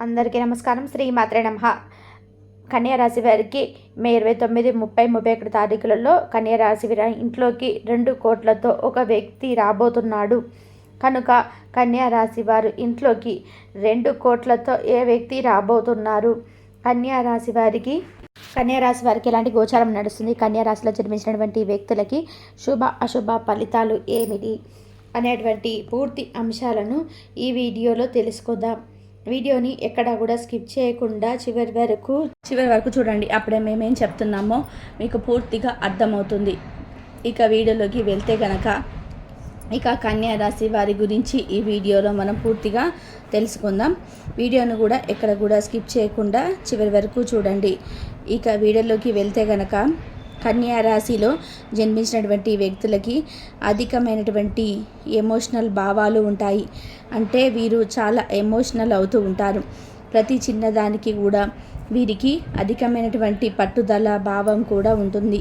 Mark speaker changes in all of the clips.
Speaker 1: అందరికీ నమస్కారం. శ్రీ మాత్రే నమ కన్యారాశి వారికి మే ఇరవై తొమ్మిది ముప్పై ముప్పై ఒకటి తారీఖులలో కన్యారాశి వారి ఇంట్లోకి రెండు కోట్లతో ఒక వ్యక్తి రాబోతున్నాడు. కనుక కన్యారాశి వారు ఇంట్లోకి రెండు కోట్లతో ఏ వ్యక్తి రాబోతున్నారు? కన్యారాశి వారికి కన్యారాశి వారికి ఎలాంటి గోచారం నడుస్తుంది? కన్యారాశిలో జన్మించినటువంటి వ్యక్తులకి శుభ అశుభ ఫలితాలు ఏమిటి? అనేటువంటి పూర్తి అంశాలను ఈ వీడియోలో తెలుసుకుందాం. వీడియోని ఎక్కడా కూడా స్కిప్ చేయకుండా చివరి వరకు చివరి వరకు చూడండి. అప్పుడే మేమేం చెప్తున్నామో మీకు పూర్తిగా అర్థమవుతుంది. ఇక వీడియోలోకి వెళ్తే గనక ఇక కన్యా రాశి వారి గురించి ఈ వీడియోలో మనం పూర్తిగా తెలుసుకుందాం. వీడియోను కూడా ఎక్కడ కూడా స్కిప్ చేయకుండా చివరి వరకు చూడండి. ఇక వీడియోలోకి వెళ్తే గనక కన్యా రాశిలో జన్మించినటువంటి వ్యక్తులకి అధికమైనటువంటి ఎమోషనల్ భావాలు ఉంటాయి. అంటే వీరు చాలా ఎమోషనల్ అవుతూ ఉంటారు. ప్రతి చిన్నదానికి కూడా వీరికి అధికమైనటువంటి పట్టుదల భావం కూడా ఉంటుంది.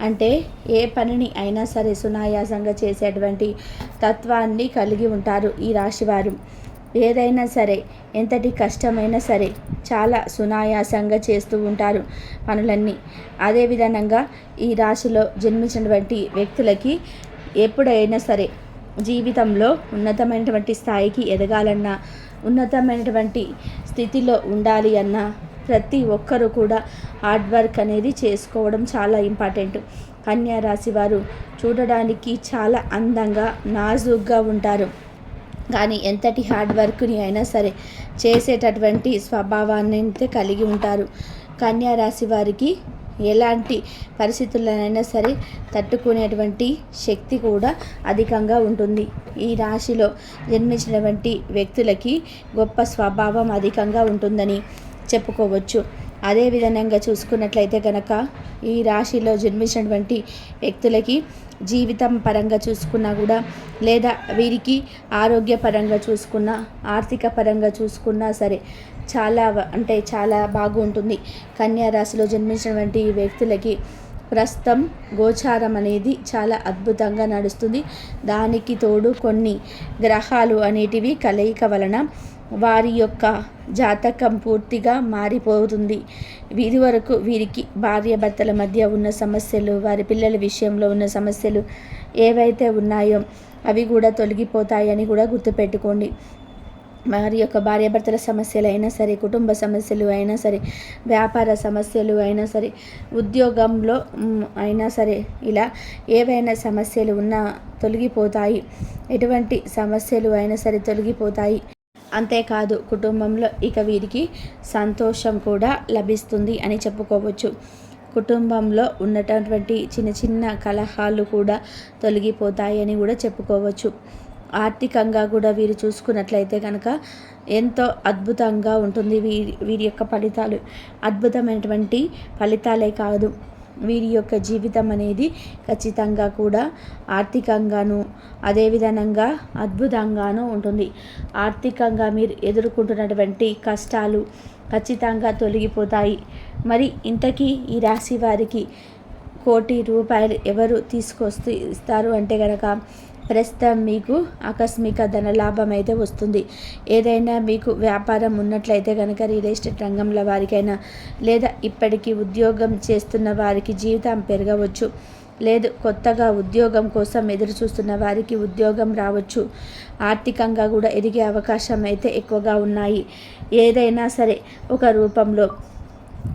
Speaker 1: అంటే ఏ పనిని అయినా సరే సునాయాసంగా చేసేటువంటి తత్వాన్ని కలిగి ఉంటారు ఈ రాశివారు ఏదైనా సరే ఎంతటి కష్టమైనా సరే చాలా సునాయాసంగా చేస్తూ ఉంటారు పనులన్నీ. అదే విధంగా ఈ రాశిలో జన్మించినటువంటి వ్యక్తులకి ఎప్పుడైనా సరే జీవితంలో ఉన్నతమైనటువంటి స్థాయికి ఎదగాలన్నా ఉన్నతమైనటువంటి స్థితిలో ఉండాలి అన్నా ప్రతి ఒక్కరూ కూడా హార్డ్ వర్క్ అనేది చేసుకోవడం చాలా ఇంపార్టెంట్. కన్యా రాశి వారు చూడడానికి చాలా అందంగా నాజూగ్గా ఉంటారు. కానీ ఎంతటి హార్డ్ వర్క్ని అయినా సరే చేసేటటువంటి స్వభావాన్ని అయితే కలిగి ఉంటారు. కన్యా రాశి వారికి ఎలాంటి పరిస్థితులనైనా సరే తట్టుకునేటువంటి శక్తి కూడా అధికంగా ఉంటుంది. ఈ రాశిలో జన్మించినటువంటి వ్యక్తులకి గొప్ప స్వభావం అధికంగా ఉంటుందని చెప్పుకోవచ్చు. అదే విధంగా చూసుకున్నట్లయితే కనుక ఈ రాశిలో జన్మించినటువంటి వ్యక్తులకి జీవితం పరంగా చూసుకున్నా కూడా లేదా వీరికి ఆరోగ్య పరంగా చూసుకున్నా ఆర్థిక పరంగా చూసుకున్నా సరే చాలా అంటే చాలా బాగుంటుంది. కన్యా రాశిలో జన్మించినటువంటి వ్యక్తులకి ప్రస్తుతం గోచారం అనేది చాలా అద్భుతంగా నడుస్తుంది. దానికి తోడు కొన్ని గ్రహాలు అనేటివి కలయిక వలన వారి యొక్క జాతకం పూర్తిగా మారిపోతుంది. వీరి వరకు వీరికి భార్యాభర్తల మధ్య ఉన్న సమస్యలు వారి పిల్లల విషయంలో ఉన్న సమస్యలు ఏవైతే ఉన్నాయో అవి కూడా తొలగిపోతాయని కూడా గుర్తుపెట్టుకోండి. వారి యొక్క భార్యాభర్తల సమస్యలు అయినా సరే కుటుంబ సమస్యలు అయినా సరే వ్యాపార సమస్యలు అయినా సరే ఉద్యోగంలో అయినా సరే ఇలా ఏవైనా సమస్యలు ఉన్నా తొలగిపోతాయి. ఎటువంటి సమస్యలు అయినా సరే తొలగిపోతాయి. అంతేకాదు కుటుంబంలో ఇక వీరికి సంతోషం కూడా లభిస్తుంది అని చెప్పుకోవచ్చు. కుటుంబంలో ఉన్నటువంటి చిన్న చిన్న కలహాలు కూడా తొలగిపోతాయని కూడా చెప్పుకోవచ్చు. ఆర్థికంగా కూడా వీరు చూసుకున్నట్లయితే కనుక ఎంతో అద్భుతంగా ఉంటుంది వీరి వీరి యొక్క ఫలితాలు. అద్భుతమైనటువంటి ఫలితాలే కాదు. వీరి యొక్క జీవితం అనేది ఖచ్చితంగా కూడా ఆర్థికంగాను అదేవిధంగా అద్భుతంగాను ఉంటుంది. ఆర్థికంగా మీరు ఎదుర్కొంటున్నటువంటి కష్టాలు ఖచ్చితంగా తొలగిపోతాయి. మరి ఇంతకీ ఈ రాశి వారికి కోటి రూపాయలు ఎవరు తీసుకొస్తూ ఇస్తారు అంటే కనుక ప్రస్తుతం మీకు ఆకస్మిక ధనలాభం అయితే వస్తుంది. ఏదైనా మీకు వ్యాపారం ఉన్నట్లయితే కనుక రియల్ ఎస్టేట్ రంగంలో వారికైనా లేదా ఇప్పటికీ ఉద్యోగం చేస్తున్న వారికి జీవితం పెరగవచ్చు. లేదు కొత్తగా ఉద్యోగం కోసం ఎదురు చూస్తున్న వారికి ఉద్యోగం రావచ్చు. ఆర్థికంగా కూడా ఎదిగే అవకాశం అయితే ఎక్కువగా ఉన్నాయి. ఏదైనా సరే ఒక రూపంలో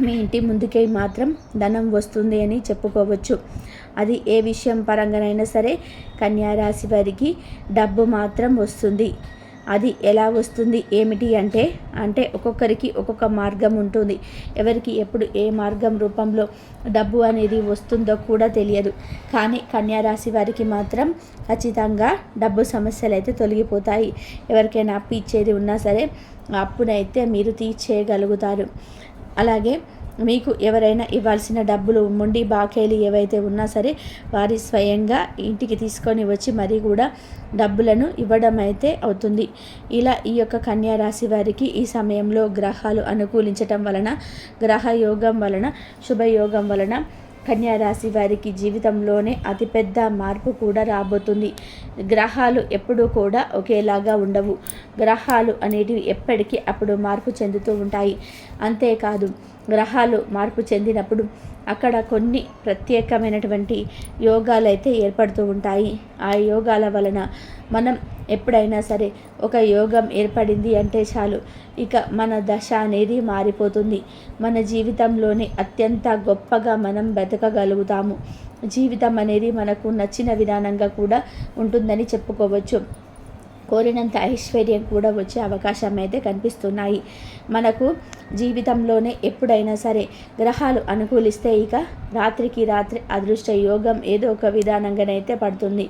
Speaker 1: మీ ఇంటి ముందుకే మాత్రం ధనం వస్తుంది అని చెప్పుకోవచ్చు. అది ఏ విషయం పరంగానైనా సరే కన్యారాశి వారికి డబ్బు మాత్రం వస్తుంది. అది ఎలా వస్తుంది? ఏమిటి అంటే అంటే ఒక్కొక్కరికి ఒక్కొక్క మార్గం ఉంటుంది. ఎవరికి ఎప్పుడు ఏ మార్గం రూపంలో డబ్బు అనేది వస్తుందో కూడా తెలియదు. కానీ కన్యారాశి వారికి మాత్రం ఖచ్చితంగా డబ్బు సమస్యలు అయితే తొలగిపోతాయి. ఎవరికైనా అప్పు ఇచ్చేది ఉన్నా సరే అప్పునైతే మీరు తీర్చేయగలుగుతారు. అలాగే మీకు ఎవరైనా ఇవ్వాల్సిన డబ్బులు మొండి బాకేలు ఏవైతే ఉన్నా సరే వారి స్వయంగా ఇంటికి తీసుకొని వచ్చి మరీ కూడా డబ్బులను ఇవ్వడం అయితే అవుతుంది. ఇలా ఈ యొక్క కన్యా రాశి వారికి ఈ సమయంలో గ్రహాలు అనుకూలించటం వలన గ్రహ యోగం వలన శుభయోగం వలన కన్యా రాశి వారికి జీవితంలోనే అతిపెద్ద మార్పు కూడా రాబోతుంది. గ్రహాలు ఎప్పుడూ కూడా ఒకేలాగా ఉండవు. గ్రహాలు అనేటివి ఎప్పటికీ అప్పుడు మార్పు చెందుతూ ఉంటాయి. అంతేకాదు గ్రహాలు మార్పు చెందినప్పుడు అక్కడ కొన్ని ప్రత్యేకమైనటువంటి యోగాలు అయితే ఏర్పడుతూ ఉంటాయి. ఆ యోగాల వలన మనం ఎప్పుడైనా సరే ఒక యోగం ఏర్పడింది అంటే చాలు. ఇక మన దశ అనేది మారిపోతుంది. మన జీవితంలోనే అత్యంత గొప్పగా మనం బతకగలుగుతాము. జీవితం అనేది మనకు నచ్చిన విధానంగా కూడా ఉంటుందని చెప్పుకోవచ్చు. కోరినంత ఐశ్వర్యం కూడా వచ్చే అవకాశం అయితే కనిపిస్తున్నాయి. మనకు జీవితంలోనే ఎప్పుడైనా సరే గ్రహాలు అనుకూలిస్తే ఇక రాత్రికి రాత్రి అదృష్ట యోగం ఏదో ఒక విధానంగానైతే పడుతుంది.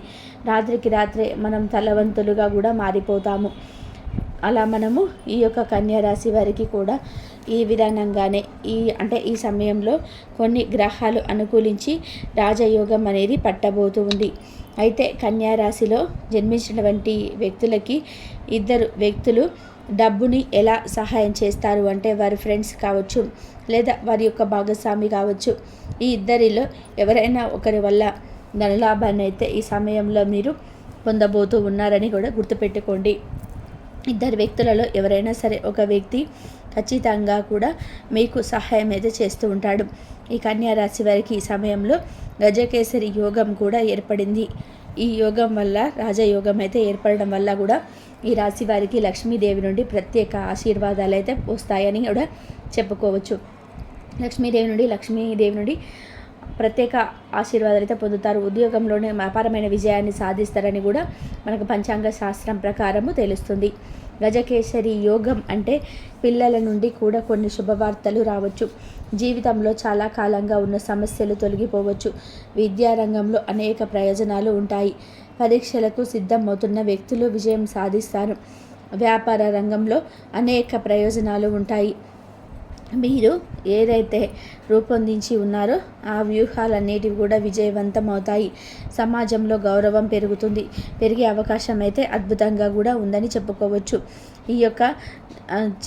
Speaker 1: రాత్రికి రాత్రే మనం తలవంతులుగా కూడా మారిపోతాము. అలా మనము ఈ యొక్క కన్యారాశి వారికి కూడా ఈ విధానంగానే ఈ అంటే ఈ సమయంలో కొన్ని గ్రహాలు అనుకూలించి రాజయోగం అనేది పట్టబోతుంది అయితే కన్యారాశిలో జన్మించినటువంటి వ్యక్తులకి ఇద్దరు వ్యక్తులు డబ్బుని ఎలా సహాయం చేస్తారు అంటే వారి ఫ్రెండ్స్ కావచ్చు లేదా వారి యొక్క భాగస్వామి కావచ్చు. ఈ ఇద్దరిలో ఎవరైనా ఒకరి వల్ల ధనలాభాన్ని అయితే ఈ సమయంలో మీరు పొందబోతూ ఉన్నారని కూడా గుర్తుపెట్టుకోండి. ఇద్దరు వ్యక్తులలో ఎవరైనా సరే ఒక వ్యక్తి ఖచ్చితంగా కూడా మీకు సహాయం అయితే చేస్తూ ఉంటాడు. ఈ కన్యా రాశి వారికి ఈ సమయంలో గజకేసరి యోగం కూడా ఏర్పడింది. ఈ యోగం వల్ల రాజయోగం అయితే ఏర్పడడం వల్ల కూడా ఈ రాశి వారికి లక్ష్మీదేవి నుండి ప్రత్యేక ఆశీర్వాదాలు అయితే వస్తాయని కూడా చెప్పుకోవచ్చు. లక్ష్మీదేవి నుండి లక్ష్మీదేవి నుండి ప్రత్యేక ఆశీర్వాదాలు అయితే పొందుతారు. ఉద్యోగంలోనే అపారమైన విజయాన్ని సాధిస్తారని కూడా మనకు పంచాంగ శాస్త్రం ప్రకారము తెలుస్తుంది. గజకేసరి యోగం అంటే పిల్లల నుండి కూడా కొన్ని శుభవార్తలు రావచ్చు. జీవితంలో చాలా కాలంగా ఉన్న సమస్యలు తొలగిపోవచ్చు. విద్యారంగంలో అనేక ప్రయోజనాలు ఉంటాయి. పరీక్షలకు సిద్ధమవుతున్న వ్యక్తులు విజయం సాధిస్తారు. వ్యాపార రంగంలో అనేక ప్రయోజనాలు ఉంటాయి. మీరు ఏదైతే రూపొందించి ఉన్నారో ఆ వ్యూహాలన్నిటివి కూడా విజయవంతం అవుతాయి సమాజంలో గౌరవం పెరుగుతుంది. పెరిగే అవకాశం అయితే అద్భుతంగా కూడా ఉందని చెప్పుకోవచ్చు. ఈ యొక్క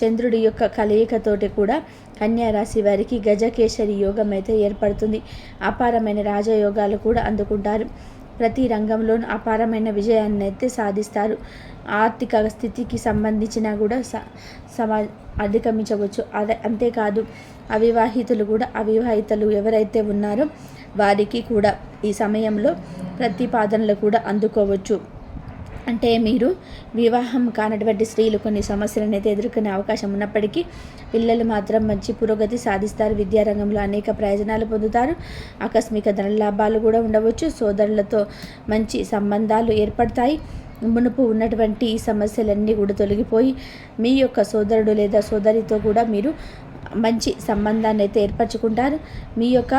Speaker 1: చంద్రుడి యొక్క కలయికతోటి కూడా కన్యా రాశి వారికి గజకేశరి యోగం అయితే ఏర్పడుతుంది. అపారమైన రాజయోగాలు కూడా అందుకుంటారు. ప్రతి రంగంలోనూ అపారమైన విజయాన్ని అయితే సాధిస్తారు. ఆర్థిక స్థితికి సంబంధించిన కూడా స సమా అధిగమించవచ్చు. అదే అంతేకాదు అవివాహితులు కూడా అవివాహితలు ఎవరైతే ఉన్నారో వారికి కూడా ఈ సమయంలో ప్రతిపాదనలు కూడా అందుకోవచ్చు. అంటే మీరు వివాహం కానటువంటి స్త్రీలు కొన్ని సమస్యలను అయితే ఎదుర్కొనే అవకాశం ఉన్నప్పటికీ పిల్లలు మాత్రం మంచి పురోగతి సాధిస్తారు. విద్యారంగంలో అనేక ప్రయోజనాలు పొందుతారు. ఆకస్మిక ధనలాభాలు కూడా ఉండవచ్చు. సోదరులతో మంచి సంబంధాలు ఏర్పడతాయి. మునుపు ఉన్నటువంటి ఈ సమస్యలన్నీ కూడా తొలగిపోయి మీ యొక్క సోదరుడు లేదా సోదరితో కూడా మీరు మంచి సంబంధాన్ని అయితే ఏర్పరచుకుంటారు. మీ యొక్క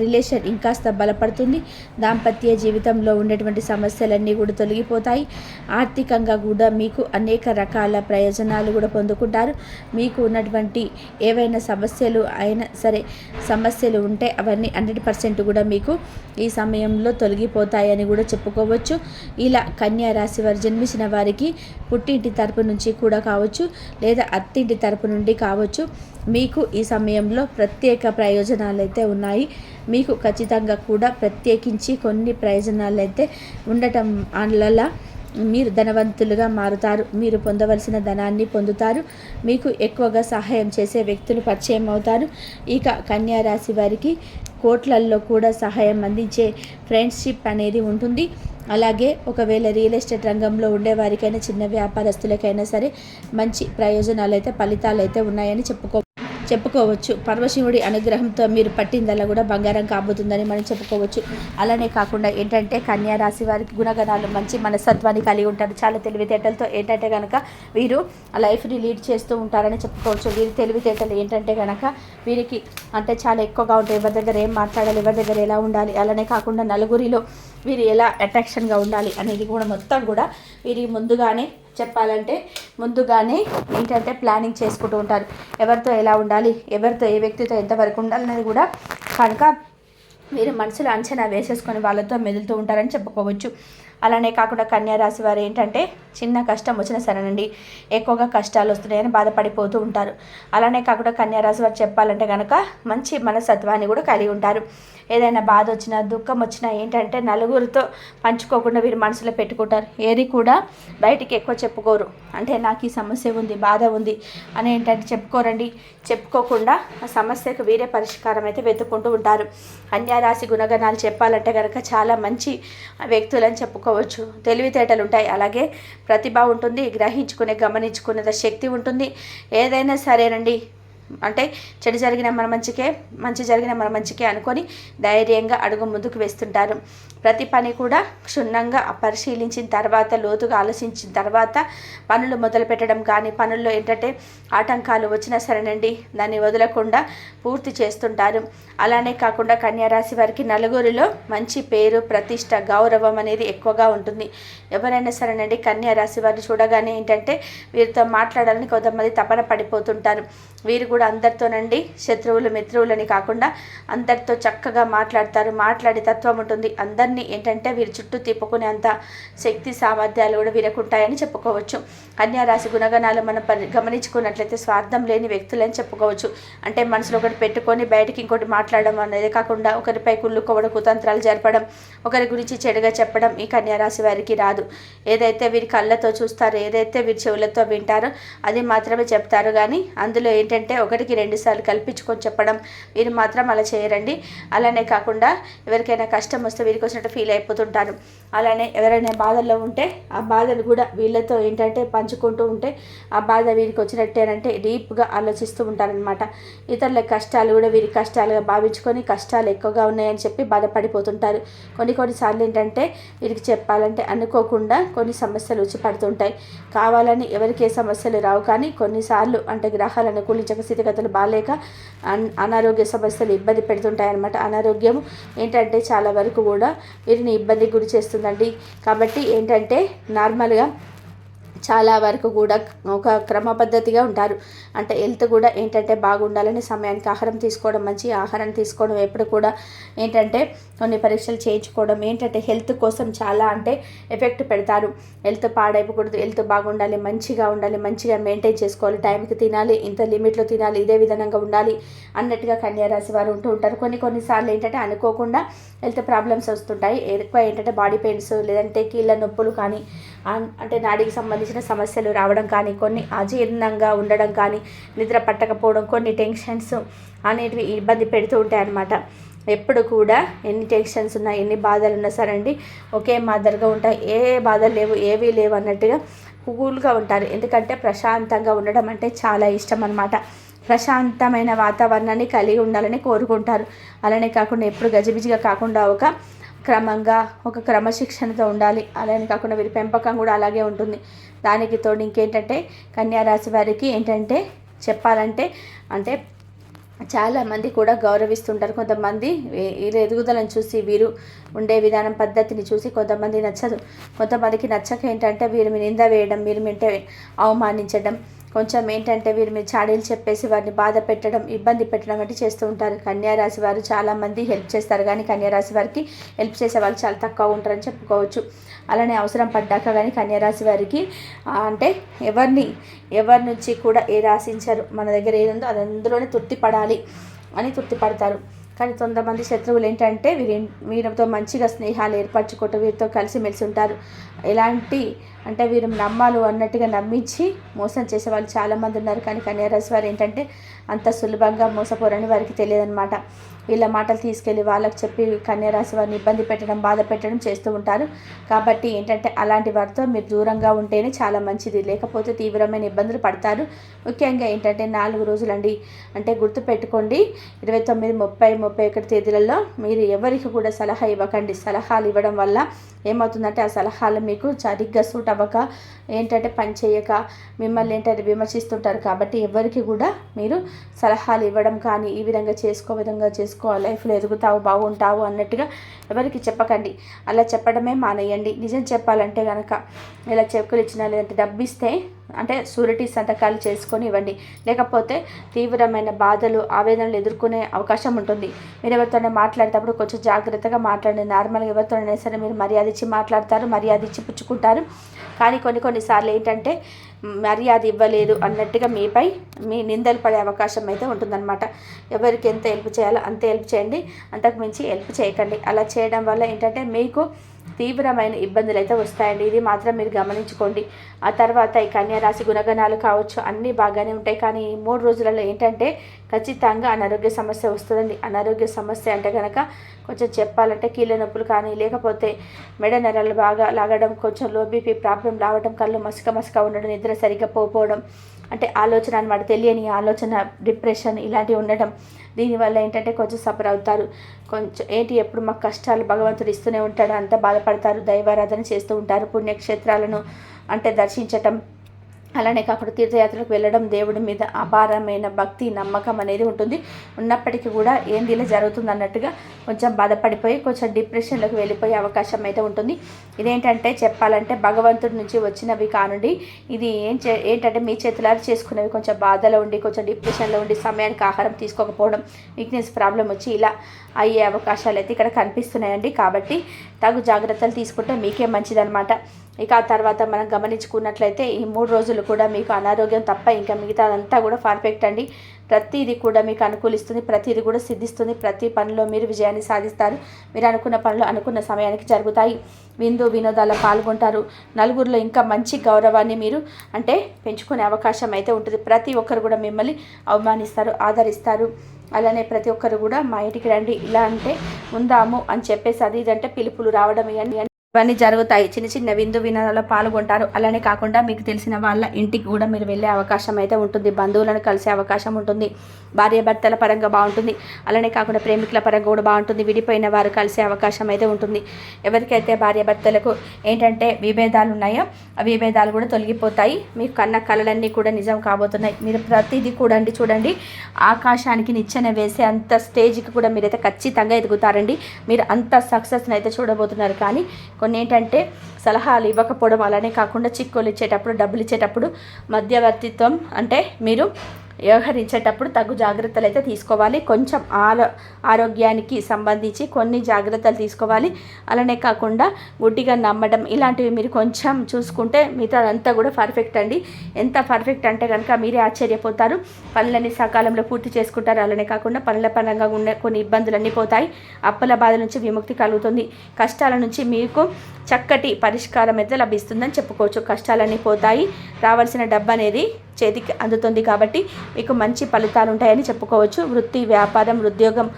Speaker 1: రిలేషన్ ఇంకాస్త బలపడుతుంది. దాంపత్య జీవితంలో ఉండేటువంటి సమస్యలన్నీ కూడా తొలగిపోతాయి. ఆర్థికంగా కూడా మీకు అనేక రకాల ప్రయోజనాలు కూడా పొందుకుంటారు. మీకు ఉన్నటువంటి ఏవైనా సమస్యలు అయినా సరే సమస్యలు ఉంటే అవన్నీ హండ్రెడ్ పర్సెంట్ కూడా మీకు ఈ సమయంలో తొలగిపోతాయని కూడా చెప్పుకోవచ్చు. ఇలా కన్యా రాశి వారు జన్మించిన వారికి పుట్టింటి తరపు నుంచి కూడా కావచ్చు లేదా అత్తింటి తరపు నుండి కావచ్చు. మీకు ఈ సమయంలో ప్రత్యేక ప్రయోజనాలు అయితే ఉన్నాయి. మీకు ఖచ్చితంగా కూడా ప్రత్యేకించి కొన్ని ప్రయోజనాలు అయితే ఉండటం వల్ల మీరు ధనవంతులుగా మారుతారు. మీరు పొందవలసిన ధనాన్ని పొందుతారు. మీకు ఎక్కువగా సహాయం చేసే వ్యక్తులు పరిచయం అవుతారు. ఇక కన్యా రాశి వారికి కోట్లల్లో కూడా సహాయం అందించే ఫ్రెండ్షిప్ అనేది ఉంటుంది. అలాగే ఒకవేళ రియల్ ఎస్టేట్ రంగంలో ఉండేవారికైనా చిన్న వ్యాపారస్తులకైనా సరే మంచి ప్రయోజనాలు అయితే ఫలితాలు అయితే ఉన్నాయని చెప్పుకో చెప్పుకోవచ్చు. పరమశివుడి అనుగ్రహంతో మీరు పట్టిందల్లా కూడా బంగారం కాబోతుందని మనం చెప్పుకోవచ్చు. అలానే కాకుండా ఏంటంటే కన్యా రాశి వారికి గుణగణాలు మంచి మనస్తత్వాన్ని కలిగి ఉంటారు. చాలా తెలివితేటలతో ఏంటంటే కనుక వీరు లైఫ్ని లీడ్ చేస్తూ ఉంటారని చెప్పుకోవచ్చు. వీరి తెలివితేటలు ఏంటంటే కనుక వీరికి అంటే చాలా ఎక్కువగా ఉంటాయి. ఎవరి దగ్గర ఏం మాట్లాడాలి ఎవరి దగ్గర ఎలా ఉండాలి అలానే కాకుండా నలుగురిలో వీరు ఎలా అట్రాక్షన్గా ఉండాలి అనేది కూడా మొత్తం కూడా వీరి ముందుగానే చెప్పాలంటే ముందుగానే ఏంటంటే ప్లానింగ్ చేసుకుంటూ ఉంటారు. ఎవరితో ఎలా ఉండాలి ఎవరితో ఏ వ్యక్తితో ఎంతవరకు ఉండాలనేది కూడా కనుక మీరు మనసులో అంచనా వేసేసుకొని వాళ్ళతో మెదులుతూ ఉంటారని చెప్పుకోవచ్చు. అలానే కాకుండా కన్యారాశి వారు ఏంటంటే చిన్న కష్టం వచ్చినా సరేనండి ఎక్కువగా కష్టాలు వస్తున్నాయని బాధపడిపోతూ ఉంటారు. అలానే కాకుండా కన్యారాశి వారు చెప్పాలంటే కనుక మంచి మనస్తత్వాన్ని కూడా కలిగి ఉంటారు. ఏదైనా బాధ వచ్చినా దుఃఖం వచ్చినా ఏంటంటే నలుగురితో పంచుకోకుండా వీరు మనసులో పెట్టుకుంటారు. ఏది కూడా బయటికి ఎక్కువ చెప్పుకోరు. అంటే నాకు ఈ సమస్య ఉంది బాధ ఉంది అని ఏంటంటే చెప్పుకోరండి. చెప్పుకోకుండా ఆ సమస్యకు వీరే పరిష్కారం అయితే వెతుక్కుంటూ ఉంటారు. కన్యారాశి గుణగణాలు చెప్పాలంటే కనుక చాలా మంచి వ్యక్తులని చెప్పుకో చెప్పుకోవచ్చు. తెలివితేటలు ఉంటాయి. అలాగే ప్రతిభ ఉంటుంది. గ్రహించుకునే గమనించుకునే శక్తి ఉంటుంది. ఏదైనా సరేనండి. అంటే చెడు జరిగిన మన మంచికే మంచి జరిగిన మన మంచికే అనుకొని ధైర్యంగా అడుగు ముందుకు వేస్తుంటారు. ప్రతి పని కూడా క్షుణ్ణంగా పరిశీలించిన తర్వాత లోతుగా ఆలోచించిన తర్వాత పనులు మొదలు పెట్టడం కానీ పనుల్లో ఏంటంటే ఆటంకాలు వచ్చినా సరేనండి దాన్ని వదలకుండా పూర్తి చేస్తుంటారు. అలానే కాకుండా కన్యారాశి వారికి నలుగురిలో మంచి పేరు ప్రతిష్ట గౌరవం అనేది ఎక్కువగా ఉంటుంది. ఎవరైనా సరేనండి కన్యారాశి వారిని చూడగానే ఏంటంటే వీరితో మాట్లాడాలని కొంతమంది తపన పడిపోతుంటారు. వీరు కూడా అందరితోనండి శత్రువులు మిత్రువులని కాకుండా అందరితో చక్కగా మాట్లాడతారు. మాట్లాడే తత్వం ఉంటుంది. అందరిని ఏంటంటే వీరి చుట్టూ తిప్పుకునే అంత శక్తి సామర్థ్యాలు కూడా వీరకుంటాయని చెప్పుకోవచ్చు. కన్యారాశి గుణగణాలు మనం పరి గమనించుకున్నట్లయితే స్వార్థం లేని వ్యక్తులని చెప్పుకోవచ్చు. అంటే మనసులో ఒకటి పెట్టుకొని బయటకి ఇంకోటి మాట్లాడడం అనేది కాకుండా ఒకరిపై కుళ్ళుకోవడం కుతంత్రాలు జరపడం ఒకరి గురించి చెడుగా చెప్పడం ఈ కన్యారాశి వారికి రాదు. ఏదైతే వీరి కళ్ళతో చూస్తారో ఏదైతే వీరి చెవులతో వింటారో అది మాత్రమే చెప్తారు. కానీ అందులో ఏంటంటే ఒకటికి రెండుసార్లు కల్పించుకొని చెప్పడం వీరు మాత్రం అలా చేయరండి. అలానే కాకుండా ఎవరికైనా కష్టం వస్తే వీరికి వచ్చినట్టు ఫీల్ అయిపోతుంటారు. అలానే ఎవరైనా బాధల్లో ఉంటే ఆ బాధలు కూడా వీళ్ళతో ఏంటంటే పంచుకుంటూ ఉంటే ఆ బాధ వీరికి వచ్చినట్టేనంటే డీప్గా ఆలోచిస్తూ ఉంటారనమాట ఇతరుల కష్టాలు కూడా వీరి కష్టాలుగా భావించుకొని కష్టాలు ఎక్కువగా ఉన్నాయని చెప్పి బాధపడిపోతుంటారు. కొన్ని కొన్నిసార్లు ఏంటంటే వీరికి చెప్పాలంటే అనుకోకుండా కొన్ని సమస్యలు వచ్చి పడుతుంటాయి. కావాలని ఎవరికి ఏ సమస్యలు రావు కానీ కొన్నిసార్లు అంటే గ్రహాలు అనుకూలించక స్థితిగతులు బాగాలేక అనారోగ్య సమస్యలు ఇబ్బంది పెడుతుంటాయి అనమాట అనారోగ్యం ఏంటంటే చాలా వరకు కూడా వీరిని ఇబ్బంది గురి చేస్తుందండి. కాబట్టి ఏంటంటే నార్మల్గా చాలా వరకు కూడా ఒక క్రమ పద్ధతిగా ఉంటారు. అంటే హెల్త్ కూడా ఏంటంటే బాగుండాలని సమయానికి ఆహారం తీసుకోవడం మంచి ఆహారం తీసుకోవడం ఎప్పుడు కూడా ఏంటంటే కొన్ని పరీక్షలు చేయించుకోవడం ఏంటంటే హెల్త్ కోసం చాలా అంటే ఎఫెక్ట్ పెడతారు. హెల్త్ పాడైపోకూడదు హెల్త్ బాగుండాలి మంచిగా ఉండాలి మంచిగా మెయింటైన్ చేసుకోవాలి టైంకి తినాలి ఇంత లిమిట్లో తినాలి ఇదే విధంగా ఉండాలి అన్నట్టుగా కన్యారాశి వారు ఉంటూ ఉంటారు. కొన్ని కొన్నిసార్లు ఏంటంటే అనుకోకుండా హెల్త్ ప్రాబ్లమ్స్ వస్తుంటాయి. ఎక్కువ ఏంటంటే బాడీ పెయిన్స్ లేదంటే కీళ్ళ నొప్పులు కానీ అంటే నాడికి సంబంధించిన సమస్యలు రావడం కానీ కొన్ని అజీర్ణంగా ఉండడం కానీ నిద్ర పట్టకపోవడం కొన్ని టెన్షన్స్ అనేటివి ఇబ్బంది పెడుతూ ఉంటాయి అన్నమాట. ఎప్పుడు కూడా ఎన్ని టెన్షన్స్ ఉన్నా ఎన్ని బాధలు ఉన్నా సరే అండి ఒకే మాదిరిగా ఉంటాయి. ఏ బాధలు లేవు ఏవీ లేవు అన్నట్టుగా కూల్గా ఉంటారు. ఎందుకంటే ప్రశాంతంగా ఉండడం అంటే చాలా ఇష్టం అనమాట ప్రశాంతమైన వాతావరణాన్ని కలిగి ఉండాలని కోరుకుంటారు. అలానే కాకుండా ఎప్పుడు గజిబిజిగా కాకుండా ఒక క్రమంగా ఒక క్రమశిక్షణతో ఉండాలి. అలానే కాకుండా వీరి పెంపకం కూడా అలాగే ఉంటుంది. దానికి తోడు ఇంకేంటంటే కన్యారాశి వారికి ఏంటంటే చెప్పాలంటే అంటే చాలామంది కూడా గౌరవిస్తుంటారు. కొంతమంది వీరి ఎదుగుదలను చూసి వీరు ఉండే విధానం పద్ధతిని చూసి కొంతమంది నచ్చదు. కొంతమందికి నచ్చక ఏంటంటే వీరు నింద వేయడం వీరు మింటే అవమానించడం కొంచెం ఏంటంటే వీరి మీద చాడీలు చెప్పేసి వారిని బాధ పెట్టడం ఇబ్బంది పెట్టడం వంటి చేస్తూ ఉంటారు. కన్యారాశి వారు చాలామంది హెల్ప్ చేస్తారు కానీ కన్యారాశి వారికి హెల్ప్ చేసే వాళ్ళు చాలా తక్కువ ఉంటారని చెప్పుకోవచ్చు. అలానే అవసరం పడ్డాక కానీ కన్యారాశి వారికి అంటే ఎవరిని ఎవరి నుంచి కూడా ఏ రాశించారు మన దగ్గర ఏదుందో అది అందులోనే తృప్తి పడాలి అని తృప్తి పడతారు కానీ కొంతమంది శత్రువులు ఏంటంటే వీరి వీరితో మంచిగా స్నేహాలు ఏర్పరచుకుంటూ వీరితో కలిసిమెలిసి ఉంటారు. ఎలాంటి అంటే వీరు నమ్మాలు అన్నట్టుగా నమ్మించి మోసం చేసే వాళ్ళు చాలామంది ఉన్నారు. కానీ కన్యారాశి వారు ఏంటంటే అంత సులభంగా మోసపోరని వారికి తెలియదన్నమాట. వీళ్ళ మాటలు తీసుకెళ్ళి వాళ్ళకి చెప్పి కన్యారాశి వారిని ఇబ్బంది పెట్టడం బాధ పెట్టడం చేస్తూ ఉంటారు. కాబట్టి ఏంటంటే అలాంటి వారితో మీరు దూరంగా ఉంటేనే చాలా మంచిది. లేకపోతే తీవ్రమైన ఇబ్బందులు పడతారు. ముఖ్యంగా ఏంటంటే నాలుగు రోజులండి. అంటే గుర్తు పెట్టుకోండి. ఇరవై తొమ్మిది ముప్పై ముప్పై ఒకటి తేదీలలో మీరు ఎవరికి కూడా సలహా ఇవ్వకండి. సలహాలు ఇవ్వడం వల్ల ఏమవుతుందంటే ఆ సలహాలు మీకు సరిగ్గా సూట్ అవ్వక ఏంటంటే పని చేయక మిమ్మల్ని ఏంటంటే విమర్శిస్తుంటారు. కాబట్టి ఎవరికి కూడా మీరు సలహాలు ఇవ్వడం కానీ ఈ విధంగా చేసుకో విధంగా చేసుకో లైఫ్లో ఎదుగుతావు బాగుంటావు అన్నట్టుగా ఎవరికి చెప్పకండి. అలా చెప్పడమే మానేయండి. నిజం చెప్పాలంటే కనుక ఇలా చెక్కులు ఇచ్చినా లేదంటే డబ్బు ఇస్తే అంటే సూరిటీ సంతకాలు చేసుకొని ఇవ్వండి. లేకపోతే తీవ్రమైన బాధలు ఆవేదనలు ఎదుర్కొనే అవకాశం ఉంటుంది. మీరు ఎవరితోనే మాట్లాడేటప్పుడు కొంచెం జాగ్రత్తగా మాట్లాడండి. నార్మల్గా ఎవరితోనైనా సరే మీరు మర్యాద ఇచ్చి మాట్లాడతారు మర్యాద ఇచ్చి పుచ్చుకుంటారు. కానీ కొన్ని కొన్నిసార్లు ఏంటంటే మర్యాద ఇవ్వలేదు అన్నట్టుగా మీపై మీ నిందలు పడే అవకాశం అయితే ఉంటుందన్నమాట. ఎవరికి ఎంత హెల్ప్ చేయాలో అంత హెల్ప్ చేయండి. అంతకు మించి హెల్ప్ చేయకండి. అలా చేయడం వల్ల ఏంటంటే మీకు తీవ్రమైన ఇబ్బందులు అయితే వస్తాయండి. ఇది మాత్రం మీరు గమనించుకోండి. ఆ తర్వాత ఈ కన్యారాశి గుణగణాలు కావచ్చు అన్నీ బాగానే ఉంటాయి. కానీ ఈ మూడు రోజులలో ఏంటంటే ఖచ్చితంగా అనారోగ్య సమస్య వస్తుందండి. అనారోగ్య సమస్య అంటే కనుక కొంచెం చెప్పాలంటే కీళ్ళ నొప్పులు కానీ లేకపోతే మెడ నెరలు బాగా లాగడం కొంచెం లో బీపీ ప్రాబ్లం రావడం కళ్ళు మసక మసక ఉండడం నిద్ర సరిగ్గా పోపోవడం అంటే ఆలోచన అనమాట తెలియని ఆలోచన డిప్రెషన్ ఇలాంటివి ఉండటం. దీనివల్ల ఏంటంటే కొంచెం సఫర్ అవుతారు. కొంచెం ఏంటి ఎప్పుడు మాకు కష్టాలు భగవంతుడు ఇస్తూనే ఉంటాడు అంత బాధపడతారు దైవారాధన చేస్తూ ఉంటారు పుణ్యక్షేత్రాలను అంటే దర్శించటం అలానే కాకుండా తీర్థయాత్రలకు వెళ్ళడం దేవుడి మీద అపారమైన భక్తి నమ్మకం అనేది ఉంటుంది. ఉన్నప్పటికీ కూడా ఏంది ఇలా జరుగుతుంది అన్నట్టుగా కొంచెం బాధపడిపోయి కొంచెం డిప్రెషన్లోకి వెళ్ళిపోయే అవకాశం అయితే ఉంటుంది. ఇదేంటంటే చెప్పాలంటే భగవంతుడి నుంచి వచ్చినవి కానుండి ఇది ఏం చే ఏంటంటే మీ చేతులారు చేసుకునేవి కొంచెం బాధలో ఉండి కొంచెం డిప్రెషన్లో ఉండి సమయానికి ఆహారం తీసుకోకపోవడం వీక్నెస్ ప్రాబ్లం వచ్చి ఇలా అయ్యే అవకాశాలు అయితే ఇక్కడ కనిపిస్తున్నాయండి. కాబట్టి తగు జాగ్రత్తలు తీసుకుంటే మీకే మంచిదనమాట ఇక ఆ తర్వాత మనం గమనించుకున్నట్లయితే ఈ మూడు రోజులు కూడా మీకు అనారోగ్యం తప్ప ఇంకా మిగతాదంతా కూడా పర్ఫెక్ట్ అండి. ప్రతిదీ కూడా మీకు అనుకూలిస్తుంది ప్రతిదీ కూడా సిద్ధిస్తుంది. ప్రతి పనిలో మీరు విజయాన్ని సాధిస్తారు. మీరు అనుకున్న పనులు అనుకున్న సమయానికి జరుగుతాయి. విందు వినోదాల్లో పాల్గొంటారు. నలుగురిలో ఇంకా మంచి గౌరవాన్ని మీరు అంటే పెంచుకునే అవకాశం అయితే ఉంటుంది. ప్రతి ఒక్కరు కూడా మిమ్మల్ని అవమానిస్తారు ఆదరిస్తారు. అలానే ప్రతి ఒక్కరు కూడా మా ఇంటికి రండి. ఇలా అంటే ఉందాము అని చెప్పేసి అది ఇదంటే పిలుపులు రావడం ఇవన్నీ ఇవన్నీ జరుగుతాయి. చిన్న చిన్న విందు వినోదాల్లో పాల్గొంటారు. అలానే కాకుండా మీకు తెలిసిన వాళ్ళ ఇంటికి కూడా మీరు వెళ్ళే అవకాశం అయితే ఉంటుంది. బంధువులను కలిసే అవకాశం ఉంటుంది. భార్యాభర్తల పరంగా బాగుంటుంది. అలానే కాకుండా ప్రేమికుల పరంగా కూడా బాగుంటుంది. విడిపోయిన వారు కలిసే అవకాశం అయితే ఉంటుంది. ఎవరికైతే భార్యాభర్తలకు ఏంటంటే విభేదాలు ఉన్నాయో ఆ విభేదాలు కూడా తొలగిపోతాయి. మీకు కన్న కళలన్నీ కూడా నిజం కాబోతున్నాయి. మీరు ప్రతిదీ కూడా అండి చూడండి. ఆకాశానికి నిచ్చెన వేసే అంత స్టేజ్కి కూడా మీరైతే ఖచ్చితంగా ఎదుగుతారండి. మీరు అంత సక్సెస్ని అయితే చూడబోతున్నారు. కానీ కొన్ని ఏంటంటే సలహాలు ఇవ్వకపోవడం అలానే కాకుండా చిక్కులు ఇచ్చేటప్పుడు డబ్బులు ఇచ్చేటప్పుడు మధ్యవర్తిత్వం అంటే మీరు వ్యవహరించేటప్పుడు తగు జాగ్రత్తలు అయితే తీసుకోవాలి. కొంచెం ఆరో ఆరోగ్యానికి సంబంధించి కొన్ని జాగ్రత్తలు తీసుకోవాలి. అలానే కాకుండా గుడ్డిగా నమ్మడం ఇలాంటివి మీరు కొంచెం చూసుకుంటే మిగతా అంతా కూడా పర్ఫెక్ట్ అండి. ఎంత పర్ఫెక్ట్ అంటే కనుక మీరే ఆశ్చర్యపోతారు. పనులన్నీ సకాలంలో పూర్తి చేసుకుంటారు. అలానే కాకుండా పనుల పరంగా ఉన్న కొన్ని ఇబ్బందులన్నీ పోతాయి. అప్పుల బాధ నుంచి విముక్తి కలుగుతుంది. కష్టాల నుంచి మీకు చక్కటి పరిష్కారం అయితే లభిస్తుందని చెప్పుకోవచ్చు. కష్టాలన్నీ పోతాయి. రావాల్సిన డబ్బు అనేది చేతికి అందుతుంది కాబట్టి మీకు మంచి ఫలితాలు ఉంటాయని చెప్పుకోవచ్చు. వృత్తి వ్యాపారం ఉద్యోగం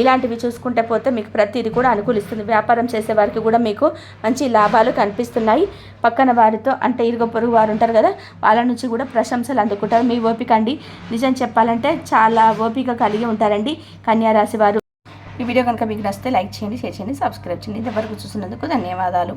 Speaker 1: ఇలాంటివి చూసుకుంటే పోతే మీకు ప్రతిదీ కూడా అనుకూలిస్తుంది. వ్యాపారం చేసే వారికి కూడా మీకు మంచి లాభాలు కనిపిస్తున్నాయి. పక్కన వారితో అంటే ఇరుగు పొరుగు వారు ఉంటారు కదా వాళ్ళ నుంచి కూడా ప్రశంసలు అందుకుంటారు. మీ ఓపిక అండి. నిజం చెప్పాలంటే చాలా ఓపిక కలిగి ఉంటారండి కన్యారాశి వారు. ఈ వీడియో కనుక మీకు నచ్చితే లైక్ చేయండి షేర్ చేయండి సబ్స్క్రైబ్ చేయండి. ఇంతవరకు చూసినందుకు ధన్యవాదాలు.